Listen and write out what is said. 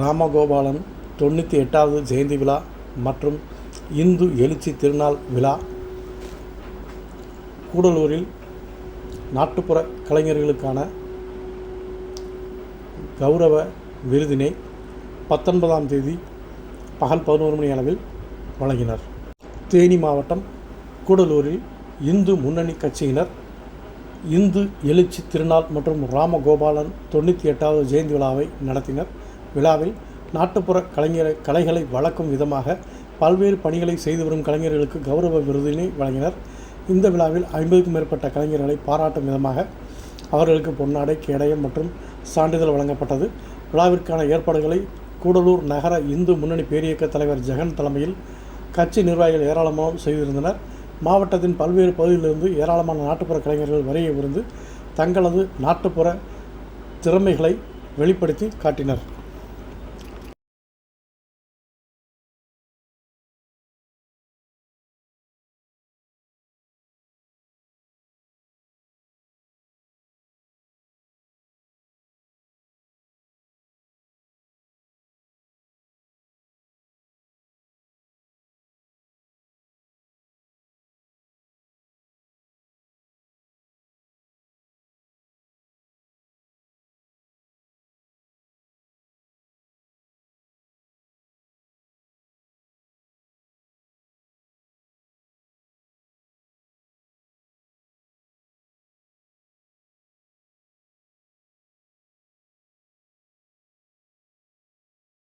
ராமகோபாலன் தொண்ணூற்றி எட்டாவது ஜெயந்தி விழா மற்றும் இந்து எழுச்சி திருநாள் விழா. கூடலூரில் நாட்டுப்புற கலைஞர்களுக்கான கௌரவ விருதினை பத்தொன்பதாம் தேதி பகல் பதினோரு மணி அளவில் வழங்கினர். தேனி மாவட்டம் கூடலூரில் இந்து முன்னணி கட்சியினர் இந்து எழுச்சி திருநாள் மற்றும் ராமகோபாலன் தொண்ணூற்றி எட்டாவது ஜெயந்தி விழாவை நடத்தினர். விழாவில் நாட்டுப்புற கலைஞரை கலைகளை வளர்க்கும் விதமாக பல்வேறு பணிகளை செய்து வரும் கலைஞர்களுக்கு கௌரவ விருதினை வழங்கினர். இந்த விழாவில் ஐம்பதுக்கும் மேற்பட்ட கலைஞர்களை பாராட்டும் விதமாக அவர்களுக்கு பொன்னாடை கேடயம் மற்றும் சான்றிதழ் வழங்கப்பட்டது. விழாவிற்கான ஏற்பாடுகளை கூடலூர் நகர இந்து முன்னணி பேரியக்க தலைவர் ஜெகன் தலைமையில் கட்சி நிர்வாகிகள் ஏராளமாக செய்திருந்தனர். மாவட்டத்தின் பல்வேறு பகுதியிலிருந்து ஏராளமான நாட்டுப்புற கலைஞர்கள் வரைய இருந்து தங்களது நாட்டுப்புற திறமைகளை வெளிப்படுத்தி காட்டினர்.